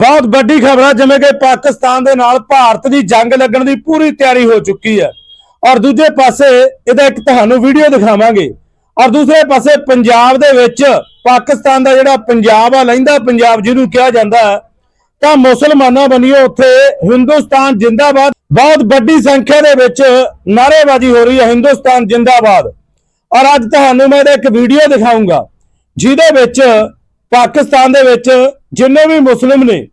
ਬਹੁਤ ਵੱਡੀ ਖਬਰ ਹੈ ਜਿਵੇਂ ਕਿ ਪਾਕਿਸਤਾਨ ਦੇ ਨਾਲ ਭਾਰਤ ਦੀ ਜੰਗ ਲੱਗਣ ਦੀ ਪੂਰੀ ਤਿਆਰੀ ਹੋ ਚੁੱਕੀ ਹੈ। ਔਰ ਦੂਜੇ ਪਾਸੇ ਇਹਦਾ ਇੱਕ ਤੁਹਾਨੂੰ ਵੀਡੀਓ ਦਿਖਾਵਾਂਗੇ। ਔਰ ਦੂਸਰੇ ਪਾਸੇ ਪੰਜਾਬ ਦੇ ਵਿੱਚ ਪਾਕਿਸਤਾਨ ਦਾ ਜਿਹੜਾ ਪੰਜਾਬ ਆ, ਲੈਂਦਾ ਪੰਜਾਬ ਜਿਹਨੂੰ ਕਿਹਾ ਜਾਂਦਾ ਤਾਂ ਮੁਸਲਮਾਨਾਂ ਬਣੀਓ ਉੱਥੇ ਹਿੰਦੁਸਤਾਨ ਜਿੰਦਾਬਾਦ, ਬਹੁਤ ਵੱਡੀ ਸੰਖਿਆ ਦੇ ਵਿੱਚ ਨਾਅਰੇਬਾਜ਼ੀ ਹੋ ਰਹੀ ਹੈ ਹਿੰਦੁਸਤਾਨ ਜਿੰਦਾਬਾਦ। ਔਰ ਅੱਜ ਤੁਹਾਨੂੰ ਮੈਂ ਇਹਦਾ ਇੱਕ ਵੀਡੀਓ ਦਿਖਾਉਂਗਾ ਜਿਹਦੇ ਵਿੱਚ ਪਾਕਿਸਤਾਨ ਦੇ ਵਿੱਚ ਜਿੰਨੇ ਵੀ ਮੁਸਲਿਮ ਨੇ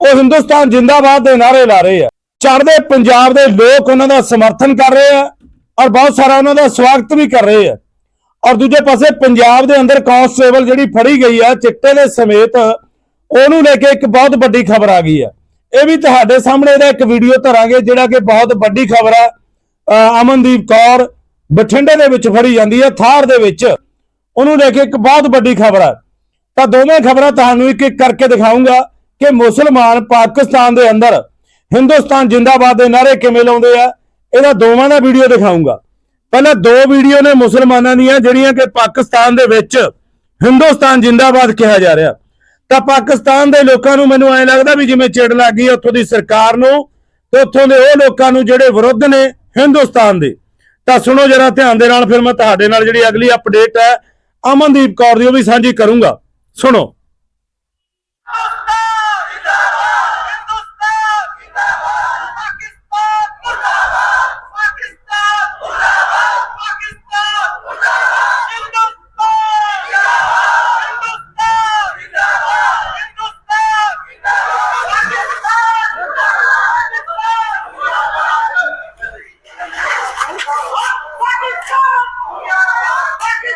ਉਹ ਹਿੰਦੁਸਤਾਨ ਜਿੰਦਾਬਾਦ ਦੇ ਨਾਅਰੇ ਲਾ ਰਹੇ ਆ। ਚੜ੍ਹਦੇ ਪੰਜਾਬ ਦੇ ਲੋਕ ਉਹਨਾਂ ਦਾ ਸਮਰਥਨ ਕਰ ਰਹੇ ਆ ਔਰ ਬਹੁਤ ਸਾਰਾ ਉਹਨਾਂ ਦਾ ਸਵਾਗਤ ਵੀ ਕਰ ਰਹੇ ਆ। ਔਰ ਦੂਜੇ ਪਾਸੇ ਪੰਜਾਬ ਦੇ ਅੰਦਰ ਕਾਂਸਟੇਬਲ ਜਿਹੜੀ ਫੜੀ ਗਈ ਆ, ਚਿੱਟੇ ਦੇ ਸਮੇਤ, ਉਹਨੂੰ ਲੈ ਕੇ ਇੱਕ ਬਹੁਤ ਵੱਡੀ ਖਬਰ ਆ ਗਈ ਆ। ਇਹ ਵੀ ਤੁਹਾਡੇ ਸਾਹਮਣੇ ਇਹਦਾ ਇੱਕ ਵੀਡੀਓ ਧਰਾਂਗੇ, ਜਿਹੜਾ ਕਿ ਬਹੁਤ ਵੱਡੀ ਖਬਰ ਆ। ਅਹ ਅਮਨਦੀਪ ਕੌਰ ਬਠਿੰਡੇ ਦੇ ਵਿੱਚ ਫੜੀ ਜਾਂਦੀ ਹੈ ਥਾਰ ਦੇ ਵਿੱਚ। ਉਹਨੂੰ ਲੈ ਕੇ ਇੱਕ ਬਹੁਤ ਵੱਡੀ ਖਬਰ ਆ। ਤਾਂ ਦੋਵੇਂ ਖਬਰਾਂ ਤੁਹਾਨੂੰ ਇੱਕ ਇੱਕ ਕਰਕੇ ਦਿਖਾਉਂਗਾ ਕਿ ਮੁਸਲਮਾਨ ਪਾਕਿਸਤਾਨ ਦੇ ਅੰਦਰ ਹਿੰਦੁਸਤਾਨ ਜਿੰਦਾਬਾਦ ਦੇ ਨਾਰੇ ਕਿਵੇਂ ਲਾਉਂਦੇ ਆ, ਇਹਦਾ ਦੋਵਾਂ ਦਾ ਵੀਡੀਓ ਦਿਖਾਉਂਗਾ ਪਹਿਲਾਂ ਦੋ ਵੀਡੀਓ ਨੇ ਮੁਸਲਮਾਨਾਂ ਦੀਆਂ, ਜਿਹੜੀਆਂ ਕਿ ਪਾਕਿਸਤਾਨ ਦੇ ਵਿੱਚ ਹਿੰਦੁਸਤਾਨ ਜਿੰਦਾਬਾਦ ਕਿਹਾ ਜਾ ਰਿਹਾ। ਤਾਂ ਪਾਕਿਸਤਾਨ ਦੇ ਲੋਕਾਂ ਨੂੰ ਮੈਨੂੰ ਐਂ ਲੱਗਦਾ ਵੀ ਜਿਵੇਂ ਚਿੜ ਲੱਗ ਗਈ ਹੈ ਉੱਥੋਂ ਦੀ ਸਰਕਾਰ ਨੂੰ, ਤੇ ਉੱਥੋਂ ਦੇ ਉਹ ਲੋਕਾਂ ਨੂੰ ਜਿਹੜੇ ਵਿਰੁੱਧ ਨੇ ਹਿੰਦੁਸਤਾਨ ਦੇ। ਤਾਂ ਸੁਣੋ ਜਰਾ ਧਿਆਨ ਦੇ ਨਾਲ, ਫਿਰ ਮੈਂ ਤੁਹਾਡੇ ਨਾਲ ਜਿਹੜੀ ਅਗਲੀ ਅਪਡੇਟ ਹੈ ਅਮਨਦੀਪ ਕੌਰ ਦੀ ਉਹ ਵੀ ਸਾਂਝੀ ਕਰੂੰਗਾ। ਸੁਣੋ।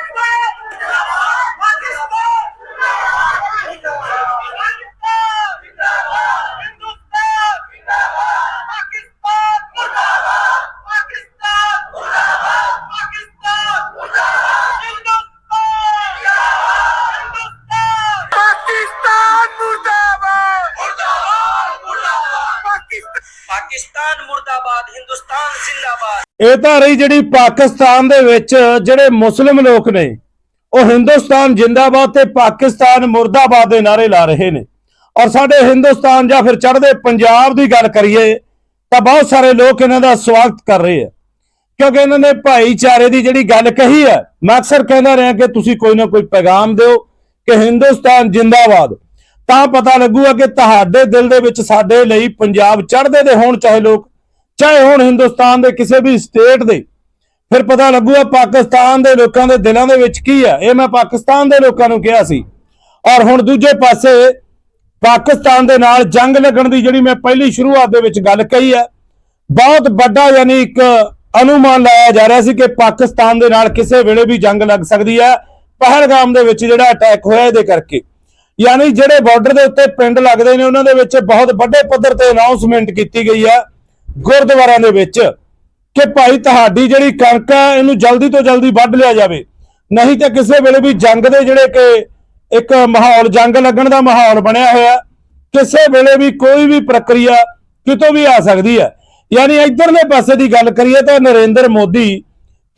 ਪਾਕਿਸਤਾਨ ਇਹ ਤਾਂ ਰਹੀ ਜਿਹੜੀ ਪਾਕਿਸਤਾਨ ਦੇ ਵਿੱਚ ਜਿਹੜੇ ਮੁਸਲਿਮ ਲੋਕ ਨੇ, ਉਹ ਹਿੰਦੁਸਤਾਨ ਜਿੰਦਾਬਾਦ ਤੇ ਪਾਕਿਸਤਾਨ ਮੁਰਦਾਬਾਦ ਦੇ ਨਾਰੇ ਲਾ ਰਹੇ ਨੇ। ਔਰ ਸਾਡੇ ਹਿੰਦੁਸਤਾਨ ਜਾਂ ਫਿਰ ਚੜ੍ਹਦੇ ਪੰਜਾਬ ਦੀ ਗੱਲ ਕਰੀਏ, ਤਾਂ ਬਹੁਤ ਸਾਰੇ ਲੋਕ ਇਹਨਾਂ ਦਾ ਸਵਾਗਤ ਕਰ ਰਹੇ ਆ। ਕਿਉਂਕਿ ਇਹਨਾਂ ਨੇ ਭਾਈਚਾਰੇ ਦੀ ਜਿਹੜੀ ਗੱਲ ਕਹੀ ਹੈ, ਮੈਂ ਅਕਸਰ ਕਹਿੰਦਾ ਰਿਹਾ ਕਿ ਤੁਸੀਂ ਕੋਈ ਨਾ ਕੋਈ ਪੈਗਾਮ ਦਿਓ ਕਿ ਹਿੰਦੁਸਤਾਨ ਜਿੰਦਾਬਾਦ। ਤਾਂ ਪਤਾ ਲੱਗੂਗਾ ਕਿ ਤੁਹਾਡੇ ਦਿਲ ਦੇ ਵਿੱਚ ਸਾਡੇ ਲਈ ਪੰਜਾਬ ਚੜ੍ਹਦੇ ਦੇ ਹੋਣ ਚਾਹੇ ਲੋਕ ਚਾਹੇ ਹੁਣ ਹਿੰਦੁਸਤਾਨ ਦੇ ਕਿਸੇ ਵੀ ਸਟੇਟ ਦੇ, ਫਿਰ ਪਤਾ ਲੱਗੂਗਾ ਪਾਕਿਸਤਾਨ ਦੇ ਲੋਕਾਂ ਦੇ ਦਿਲਾਂ ਦੇ ਵਿੱਚ ਕੀ ਹੈ ਇਹ ਮੈਂ ਪਾਕਿਸਤਾਨ ਦੇ ਲੋਕਾਂ ਨੂੰ ਕਿਹਾ ਸੀ। ਔਰ ਹੁਣ ਦੂਜੇ ਪਾਸੇ ਪਾਕਿਸਤਾਨ ਦੇ ਨਾਲ ਜੰਗ ਲੱਗਣ ਦੀ ਜਿਹੜੀ ਮੈਂ ਪਹਿਲੀ ਸ਼ੁਰੂਆਤ ਦੇ ਵਿੱਚ ਗੱਲ ਕਹੀ ਹੈ, ਬਹੁਤ ਵੱਡਾ ਯਾਨੀ ਇੱਕ ਅਨੁਮਾਨ ਲਾਇਆ ਜਾ ਰਿਹਾ ਸੀ ਕਿ ਪਾਕਿਸਤਾਨ ਦੇ ਨਾਲ ਕਿਸੇ ਵੇਲੇ ਵੀ ਜੰਗ ਲੱਗ ਸਕਦੀ ਹੈ। ਪਹਿਲਗਾਮ ਦੇ ਵਿੱਚ ਜਿਹੜਾ ਅਟੈਕ ਹੋਇਆ ਇਹਦੇ ਕਰਕੇ। ਯਾਨੀ ਜਿਹੜੇ ਬਾਰਡਰ ਦੇ ਉੱਤੇ ਪਿੰਡ ਲੱਗਦੇ ਨੇ, ਉਹਨਾਂ ਦੇ ਵਿੱਚ ਬਹੁਤ ਵੱਡੇ ਪੱਧਰ ਤੇ ਅਨਾਉਂਸਮੈਂਟ ਕੀਤੀ ਗਈ ਹੈ। ਗੁਰਦੁਆਰਿਆਂ ਦੇ ਵਿੱਚ ਕਿ ਭਾਈ ਤੁਹਾਡੀ ਜਿਹੜੀ ਕਣਕ ਹੈ, ਇਹਨੂੰ ਜਲਦੀ ਤੋਂ ਜਲਦੀ ਵੱਢ ਲਿਆ ਜਾਵੇ। ਨਹੀਂ ਤਾਂ ਕਿਸੇ ਵੇਲੇ ਵੀ ਜੰਗ ਦੇ ਜਿਹੜੇ ਕਿ ਇੱਕ ਮਾਹੌਲ, ਜੰਗ ਲੱਗਣ ਦਾ ਮਾਹੌਲ ਬਣਿਆ ਹੋਇਆ, ਕਿਸੇ ਵੇਲੇ ਵੀ ਕੋਈ ਵੀ ਪ੍ਰਕਿਰਿਆ ਕਿਤੋਂ ਵੀ ਆ ਸਕਦੀ ਹੈ। ਯਾਨੀ ਇਧਰਲੇ ਪਾਸੇ ਦੀ ਗੱਲ ਕਰੀਏ ਤਾਂ ਨਰਿੰਦਰ ਮੋਦੀ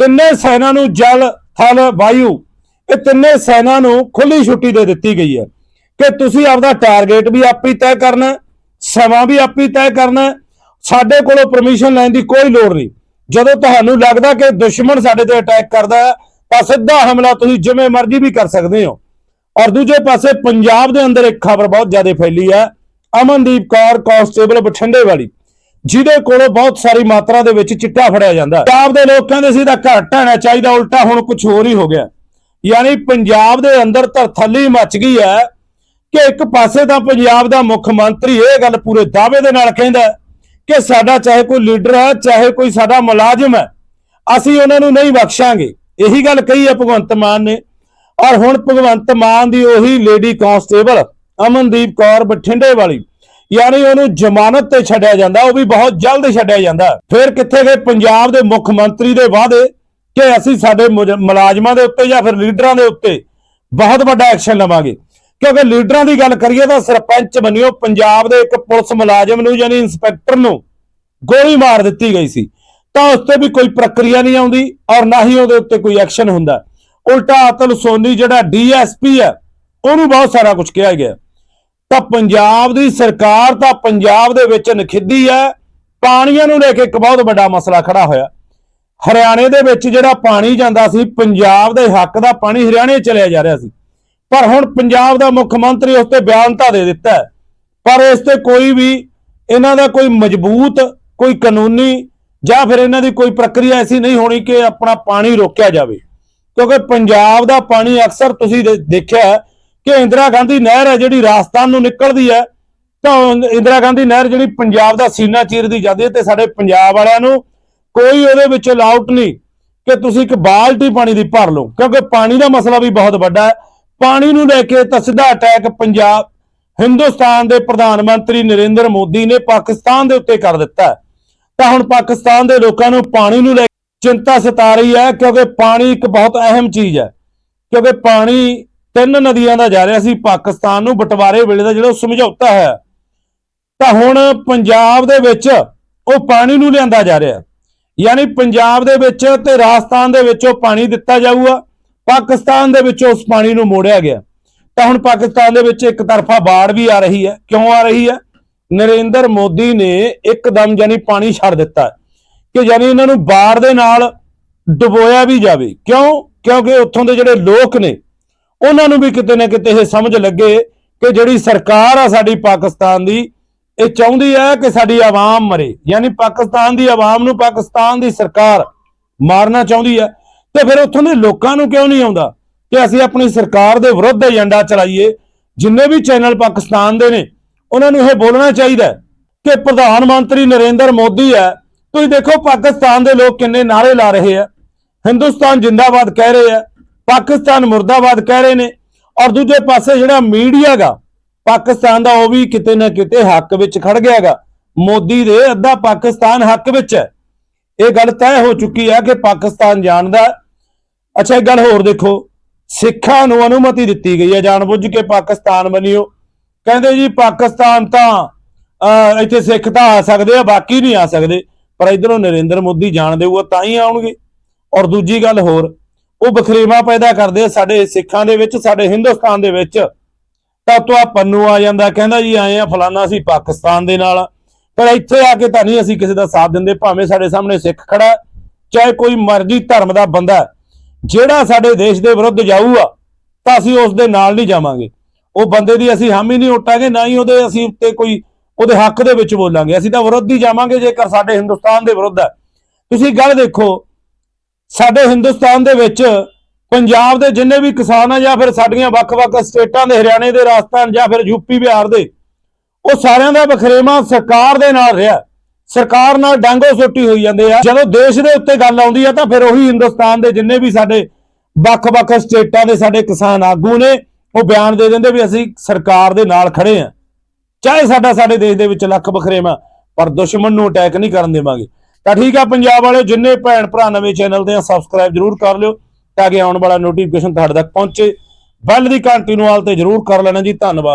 ਤਿੰਨੇ ਸੈਨਾ ਨੂੰ ਜਲ, ਥਲ, ਵਾਯੂ, ਇਹ ਤਿੰਨੇ ਸੈਨਾ ਨੂੰ ਖੁੱਲੀ ਛੁੱਟੀ ਦੇ ਦਿੱਤੀ ਗਈ ਹੈ ਕਿ ਤੁਸੀਂ ਆਪਦਾ ਟਾਰਗੇਟ ਵੀ ਆਪੇ ਹੀ ਤੈਅ ਕਰਨਾ, ਸਮਾਂ ਵੀ ਆਪੇ ਤੈਅ ਕਰਨਾ ਸਾਡੇ ਕੋਲੋਂ ਪਰਮਿਸ਼ਨ ਲੈਣ ਦੀ ਕੋਈ ਲੋੜ ਨਹੀਂ। ਜਦੋਂ ਤੁਹਾਨੂੰ ਲੱਗਦਾ ਕਿ ਦੁਸ਼ਮਣ ਸਾਡੇ ਤੇ ਅਟੈਕ ਕਰਦਾ ਹੈ, ਤਾਂ ਸਿੱਧਾ ਹਮਲਾ ਤੁਸੀਂ ਜਿਵੇਂ ਮਰਜ਼ੀ ਵੀ ਕਰ ਸਕਦੇ ਹੋ। ਔਰ ਦੂਜੇ ਪਾਸੇ ਪੰਜਾਬ ਦੇ ਅੰਦਰ ਇੱਕ ਖਬਰ ਬਹੁਤ ਜ਼ਿਆਦਾ ਫੈਲੀ ਹੈ, ਅਮਨਦੀਪ ਕੌਰ ਕਾਂਸਟੇਬਲ ਬਠਿੰਡੇ ਵਾਲੀ, ਜਿਹਦੇ ਕੋਲੋਂ ਬਹੁਤ ਸਾਰੀ ਮਾਤਰਾ ਦੇ ਵਿੱਚ ਚਿੱਟਾ ਫੜਿਆ ਜਾਂਦਾ ਪੰਜਾਬ ਦੇ ਲੋਕ ਕਹਿੰਦੇ ਸੀ ਤਾਂ ਘਰ ਢਾਣਾ ਚਾਹੀਦਾ, ਉਲਟਾ ਹੁਣ ਕੁਝ ਹੋਰ ਹੀ ਹੋ ਗਿਆ। ਯਾਨੀ ਪੰਜਾਬ ਦੇ ਅੰਦਰ ਧਰਥੱਲੀ ਮਚ ਗਈ ਹੈ ਕਿ ਇੱਕ ਪਾਸੇ ਤਾਂ ਪੰਜਾਬ ਦਾ ਮੁੱਖ ਮੰਤਰੀ ਇਹ ਗੱਲ ਪੂਰੇ ਦਾਅਵੇ ਦੇ ਨਾਲ ਕਹਿੰਦਾ ਕਿ ਸਾਡਾ ਚਾਹੇ ਕੋਈ ਲੀਡਰ ਹੈ, ਚਾਹੇ ਕੋਈ ਸਾਡਾ ਮੁਲਾਜ਼ਮ ਹੈ, ਅਸੀਂ ਉਹਨਾਂ ਨੂੰ ਨਹੀਂ ਬਖਸ਼ਾਂਗੇ। ਇਹੀ ਗੱਲ ਕਹੀ ਹੈ ਭਗਵੰਤ ਮਾਨ ਨੇ। ਔਰ ਹੁਣ ਭਗਵੰਤ ਮਾਨ ਦੀ ਉਹੀ ਲੇਡੀ ਕਾਂਸਟੇਬਲ ਅਮਨਦੀਪ ਕੌਰ ਬਠਿੰਡੇ ਵਾਲੀ, ਯਾਨੀ ਉਹਨੂੰ ਜ਼ਮਾਨਤ ਤੇ ਛੱਡਿਆ ਜਾਂਦਾ, ਉਹ ਵੀ ਬਹੁਤ ਜਲਦ ਛੱਡਿਆ ਜਾਂਦਾ। ਫਿਰ ਕਿੱਥੇ ਗਏ? ਪੰਜਾਬ ਦੇ ਮੁੱਖ ਮੰਤਰੀ ਦੇ ਵਾਅਦੇ ਕਿ ਅਸੀਂ ਸਾਡੇ ਮੁਲਾਜ਼ਮਾਂ ਦੇ ਉੱਤੇ ਜਾਂ ਫਿਰ ਲੀਡਰਾਂ ਦੇ ਉੱਤੇ ਬਹੁਤ ਵੱਡਾ ਐਕਸ਼ਨ ਲਵਾਂਗੇ। ਕਿਉਂਕਿ ਲੀਡਰਾਂ ਦੀ ਗੱਲ ਕਰੀਏ ਤਾਂ ਸਰਪੰਚ ਬਣਿਓ ਪੰਜਾਬ ਦੇ ਇੱਕ ਪੁਲਿਸ ਮੁਲਾਜ਼ਮ ਨੂੰ ਯਾਨੀ ਇੰਸਪੈਕਟਰ ਨੂੰ ਗੋਲੀ ਮਾਰ ਦਿੱਤੀ ਗਈ ਸੀ। ਤਾਂ ਉਸ ਤੇ ਵੀ ਕੋਈ ਪ੍ਰਕਿਰਿਆ ਨਹੀਂ ਆਉਂਦੀ ਔਰ ਨਾ ਹੀ ਉਹਦੇ ਉੱਤੇ ਕੋਈ ਐਕਸ਼ਨ ਹੁੰਦਾ। ਉਲਟਾ ਅਤਲ ਸੋਨੀ ਜਿਹੜਾ ਡੀਐਸਪੀ ਹੈ, ਉਹਨੂੰ ਬਹੁਤ ਸਾਰਾ ਕੁਝ ਕਿਹਾ ਗਿਆ। ਤਾਂ ਪੰਜਾਬ ਦੀ ਸਰਕਾਰ ਤਾਂ ਪੰਜਾਬ ਦੇ ਵਿੱਚ ਨਖਿੱਧੀ ਹੈ, ਪਾਣੀਆਂ ਨੂੰ ਲੈ ਕੇ ਇੱਕ ਬਹੁਤ ਵੱਡਾ ਮਸਲਾ ਖੜਾ ਹੋਇਆ। ਹਰਿਆਣੇ ਦੇ ਵਿੱਚ ਜਿਹੜਾ ਪਾਣੀ ਜਾਂਦਾ ਸੀ, ਪੰਜਾਬ ਦੇ ਹੱਕ ਦਾ ਪਾਣੀ ਹਰਿਆਣੇ ਚਲਿਆ ਜਾ ਰਿਹਾ ਸੀ। ਪਰ ਹੁਣ ਪੰਜਾਬ ਦਾ ਮੁੱਖ ਮੰਤਰੀ ਉਸ ਤੇ ਬਿਆਨ ਤਾਂ ਦੇ ਦਿੱਤਾ ਪਰ ਇਸ ਤੇ ਕੋਈ ਵੀ ਇਹਨਾਂ ਦਾ ਕੋਈ ਮਜ਼ਬੂਤ, ਕੋਈ ਕਾਨੂੰਨੀ ਜਾਂ ਫਿਰ ਇਹਨਾਂ ਦੀ ਕੋਈ ਪ੍ਰਕਿਰਿਆ ਐਸੀ ਨਹੀਂ ਹੋਣੀ ਕਿ ਆਪਣਾ ਪਾਣੀ ਰੋਕਿਆ ਜਾਵੇ। ਕਿਉਂਕਿ ਪੰਜਾਬ ਦਾ ਪਾਣੀ ਅਕਸਰ ਤੁਸੀਂ ਦੇ- ਦੇਖਿਆ ਕਿ ਇੰਦਰਾ ਗਾਂਧੀ ਨਹਿਰ ਹੈ ਜਿਹੜੀ ਰਾਜਸਥਾਨ ਨੂੰ ਨਿਕਲਦੀ ਹੈ। ਤਾਂ ਇੰਦਰਾ ਗਾਂਧੀ ਨਹਿਰ ਜਿਹੜੀ ਪੰਜਾਬ ਦਾ ਸੀਨਾ ਚੀਰਦੀ ਜਾਂਦੀ ਹੈ ਤੇ ਸਾਡੇ ਪੰਜਾਬ ਵਾਲਿਆਂ ਨੂੰ ਕੋਈ ਉਹਦੇ ਵਿੱਚ ਅਲਾਉਟ ਨਹੀਂ ਕਿ ਤੁਸੀਂ ਇੱਕ ਬਾਲਟੀ ਪਾਣੀ ਦੀ ਭਰ ਲਓ। ਕਿਉਂਕਿ ਪਾਣੀ ਦਾ ਮਸਲਾ ਵੀ ਬਹੁਤ ਵੱਡਾ ਹੈ। ਪਾਣੀ ਨੂੰ ਲੈ ਕੇ ਤਾਂ ਸਿੱਧਾ ਅਟੈਕ ਪੰਜਾਬ, ਹਿੰਦੁਸਤਾਨ ਦੇ ਪ੍ਰਧਾਨ ਮੰਤਰੀ ਨਰਿੰਦਰ ਮੋਦੀ ਨੇ ਪਾਕਿਸਤਾਨ ਦੇ ਉੱਤੇ ਕਰ ਦਿੱਤਾ ਤਾਂ ਹੁਣ ਪਾਕਿਸਤਾਨ ਦੇ ਲੋਕਾਂ ਨੂੰ ਪਾਣੀ ਨੂੰ ਲੈ ਕੇ ਚਿੰਤਾ ਸਤਾ ਰਹੀ ਹੈ ਕਿਉਂਕਿ ਪਾਣੀ ਇੱਕ ਬਹੁਤ ਅਹਿਮ ਚੀਜ਼ ਹੈ। ਕਿਉਂਕਿ ਪਾਣੀ ਤਿੰਨ ਨਦੀਆਂ ਦਾ ਜਾ ਰਿਹਾ ਸੀ, ਪਾਕਿਸਤਾਨ ਨੂੰ ਬਟਵਾਰੇ ਵੇਲੇ ਦਾ ਜਿਹੜਾ ਸਮਝੌਤਾ ਹੈ। ਤਾਂ ਹੁਣ ਪੰਜਾਬ ਦੇ ਵਿੱਚ ਉਹ ਪਾਣੀ ਨੂੰ ਲਿਆਂਦਾ ਜਾ ਰਿਹਾ ਯਾਨੀ ਪੰਜਾਬ ਦੇ ਵਿੱਚ ਤੇ ਰਾਜਸਥਾਨ ਦੇ ਵਿੱਚ ਉਹ ਪਾਣੀ ਦਿੱਤਾ ਜਾਊਗਾ। ਪਾਕਿਸਤਾਨ ਦੇ ਵਿੱਚ ਉਸ ਪਾਣੀ ਨੂੰ ਮੋੜਿਆ ਗਿਆ। ਤਾਂ ਹੁਣ ਪਾਕਿਸਤਾਨ ਦੇ ਵਿੱਚ ਇੱਕ ਤਰਫਾ ਬਾੜ ਵੀ ਆ ਰਹੀ ਹੈ। ਕਿਉਂ ਆ ਰਹੀ ਹੈ? ਨਰਿੰਦਰ ਮੋਦੀ ਨੇ ਇੱਕਦਮ ਯਾਨੀ ਪਾਣੀ ਛੱਡ ਦਿੱਤਾ ਕਿ ਯਾਨੀ ਇਹਨਾਂ ਨੂੰ ਬਾੜ ਦੇ ਨਾਲ ਡੁਬੋਇਆ ਵੀ ਜਾਵੇ। ਕਿਉਂ? ਕਿਉਂਕਿ ਉੱਥੋਂ ਦੇ ਜਿਹੜੇ ਲੋਕ ਨੇ, ਉਹਨਾਂ ਨੂੰ ਵੀ ਕਿਤੇ ਨਾ ਕਿਤੇ ਇਹ ਸਮਝ ਲੱਗੇ ਕਿ ਜਿਹੜੀ ਸਰਕਾਰ ਆ ਸਾਡੀ ਪਾਕਿਸਤਾਨ ਦੀ, ਇਹ ਚਾਹੁੰਦੀ ਹੈ ਕਿ ਸਾਡੀ ਆਵਾਮ ਮਰੇ। ਯਾਨੀ ਪਾਕਿਸਤਾਨ ਦੀ ਆਵਾਮ ਨੂੰ ਪਾਕਿਸਤਾਨ ਦੀ ਸਰਕਾਰ ਮਾਰਨਾ ਚਾਹੁੰਦੀ ਹੈ। ਤੇ ਫਿਰ ਉੱਥੋਂ ਦੇ ਲੋਕਾਂ ਨੂੰ ਕਿਉਂ ਨਹੀਂ ਆਉਂਦਾ ਕਿ ਅਸੀਂ ਆਪਣੀ ਸਰਕਾਰ ਦੇ ਵਿਰੁੱਧ ਏਜੰਡਾ ਚਲਾਈਏ? ਜਿੰਨੇ ਵੀ ਚੈਨਲ ਪਾਕਿਸਤਾਨ ਦੇ ਨੇ, ਉਹਨਾਂ ਨੂੰ ਇਹ ਬੋਲਣਾ ਚਾਹੀਦਾ ਕਿ ਪ੍ਰਧਾਨ ਮੰਤਰੀ ਨਰਿੰਦਰ ਮੋਦੀ ਹੈ। ਤੁਸੀਂ ਦੇਖੋ ਪਾਕਿਸਤਾਨ ਦੇ ਲੋਕ ਕਿੰਨੇ ਨਾਰੇ ਲਾ ਰਹੇ ਆ। ਹਿੰਦੁਸਤਾਨ ਜਿੰਦਾਬਾਦ ਕਹਿ ਰਹੇ ਆ, ਪਾਕਿਸਤਾਨ ਮੁਰਦਾਬਾਦ ਕਹਿ ਰਹੇ ਨੇ। ਔਰ ਦੂਜੇ ਪਾਸੇ ਜਿਹੜਾ ਮੀਡੀਆ ਗਾ, ਪਾਕਿਸਤਾਨ ਦਾ ਉਹ ਵੀ ਕਿਤੇ ਨਾ ਕਿਤੇ ਹੱਕ ਵਿੱਚ ਖੜ ਗਿਆਗਾ। ਮੋਦੀ ਦੇ ਅੱਧਾ ਪਾਕਿਸਤਾਨ ਹੱਕ ਵਿੱਚ ਹੈ। ਇਹ ਗੱਲ ਤੈਅ ਹੋ ਚੁੱਕੀ ਹੈ ਕਿ ਪਾਕਿਸਤਾਨ ਜਾਣਦਾ ਅੱਛਾ, ਇੱਕ ਗੱਲ ਹੋਰ ਦੇਖੋ। ਸਿੱਖਾਂ ਨੂੰ ਅਨੁਮਤੀ ਦਿੱਤੀ ਗਈ ਹੈ, ਜਾਣਬੁੱਝ ਕੇ ਪਾਕਿਸਤਾਨ ਬਣਿਓ। ਕਹਿੰਦੇ ਜੀ, ਪਾਕਿਸਤਾਨ ਤਾਂ ਇੱਥੇ ਸਿੱਖ ਤਾਂ ਆ ਸਕਦੇ ਆ, ਬਾਕੀ ਨਹੀਂ ਆ ਸਕਦੇ। ਪਰ ਇਧਰੋਂ ਨਰਿੰਦਰ ਮੋਦੀ ਜਾਣ ਦੇਊਗਾ, ਤਾਂ ਹੀ ਆਉਣਗੇ। ਔਰ ਦੂਜੀ ਗੱਲ ਹੋਰ, ਉਹ ਬਖਰੇਵਾ ਪੈਦਾ ਕਰਦੇ ਆ ਸਾਡੇ ਸਿੱਖਾਂ ਦੇ ਵਿੱਚ, ਸਾਡੇ ਹਿੰਦੁਸਤਾਨ ਦੇ ਵਿੱਚ। ਤਾਂ ਤੋਂ ਪੰਨੂ ਆ ਜਾਂਦਾ, ਕਹਿੰਦਾ ਜੀ, ਆਏ ਆ, ਫਲਾਨਾ ਸੀ ਪਾਕਿਸਤਾਨ ਦੇ ਨਾਲ। ਪਰ ਇੱਥੇ ਆ ਕੇ ਤਾਂ ਨਹੀਂ ਅਸੀਂ ਕਿਸੇ ਦਾ ਸਾਥ ਦਿੰਦੇ, ਭਾਵੇਂ ਸਾਡੇ ਸਾਹਮਣੇ ਸਿੱਖ ਖੜਾ ਚਾਹੇ ਕੋਈ ਮਰਜ਼ੀ ਧਰਮ ਦਾ ਬੰਦਾ ਜਿਹੜਾ ਸਾਡੇ ਦੇਸ਼ ਦੇ ਵਿਰੁੱਧ ਜਾਊਗਾ, ਤਾਂ ਅਸੀਂ ਉਸ ਦੇ ਨਾਲ ਨਹੀਂ ਜਾਵਾਂਗੇ। ਉਹ ਬੰਦੇ ਦੀ ਅਸੀਂ ਹਾਮੀ ਨਹੀਂ ਉਟਾਂਗੇ, ਨਾ ਹੀ ਉਹਦੇ ਅਸੀਂ ਉੱਤੇ ਕੋਈ, ਉਹਦੇ ਹੱਕ ਦੇ ਵਿੱਚ ਬੋਲਾਂਗੇ। ਅਸੀਂ ਤਾਂ ਵਿਰੋਧ ਹੀ ਜਾਵਾਂਗੇ ਜੇਕਰ ਸਾਡੇ ਹਿੰਦੁਸਤਾਨ ਦੇ ਵਿਰੁੱਧ ਹੈ। ਤੁਸੀਂ ਗੱਲ ਦੇਖੋ, ਸਾਡੇ ਹਿੰਦੁਸਤਾਨ ਦੇ ਵਿੱਚ ਪੰਜਾਬ ਦੇ ਜਿੰਨੇ ਵੀ ਕਿਸਾਨ ਆ ਜਾਂ ਫਿਰ ਸਾਡੀਆਂ ਵੱਖ-ਵੱਖ ਸਟੇਟਾਂ ਦੇ, ਹਰਿਆਣੇ ਦੇ, ਰਾਜਸਥਾਨ ਜਾਂ ਫਿਰ ਯੂਪੀ ਬਿਹਾਰ ਦੇ ਉਹ ਸਾਰਿਆਂ ਦਾ ਬਖਰੇਵਾ ਸਰਕਾਰ ਦੇ ਨਾਲ ਰਿਹਾ। ਸਰਕਾਰ ਨਾਲ ਡਾਂਗੋ ਸੋਟੀ ਹੋਈ ਜਾਂਦੇ ਆ। ਜਦੋਂ ਦੇਸ਼ ਦੇ ਉੱਤੇ ਗੱਲ ਆਉਂਦੀ ਆ ਤਾਂ ਫਿਰ ਉਹੀ ਹਿੰਦੁਸਤਾਨ ਦੇ ਜਿੰਨੇ ਵੀ ਸਾਡੇ ਵੱਖ-ਵੱਖ ਸਟੇਟਾਂ ਦੇ ਸਾਡੇ ਕਿਸਾਨ ਆਗੂ ਨੇ, ਉਹ ਬਿਆਨ ਦੇ ਦਿੰਦੇ ਵੀ ਅਸੀਂ ਸਰਕਾਰ ਦੇ ਨਾਲ ਖੜੇ ਆ। ਚਾਹੇ ਸਾਡਾ ਸਾਡੇ ਦੇਸ਼ ਦੇ ਵਿੱਚ ਲੱਖ ਬਖਰੇਵਾ ਪਰ ਦੁਸ਼ਮਣ ਨੂੰ ਅਟੈਕ ਨਹੀਂ ਕਰਨ ਦੇਵਾਂਗੇ। ਤਾਂ ਠੀਕ ਆ ਪੰਜਾਬ ਵਾਲਿਓ, ਜਿੰਨੇ ਭੈਣ ਭਰਾ ਨਵੇਂ ਚੈਨਲ ਦੇ ਆ ਸਬਸਕ੍ਰਾਈਬ ਜਰੂਰ ਕਰ ਲਿਓ, ਤਾਂ ਕਿ ਆਉਣ ਵਾਲਾ ਨੋਟੀਫਿਕੇਸ਼ਨ ਤੁਹਾਡੇ ਤੱਕ ਪਹੁੰਚੇ। ਬੈਲ ਦੀ ਘੰਟੀ ਨੂੰ ਆਲ ਤੇ ਜਰੂਰ ਕਰ ਲੈਣਾ ਜੀ, ਧੰਨਵਾਦ।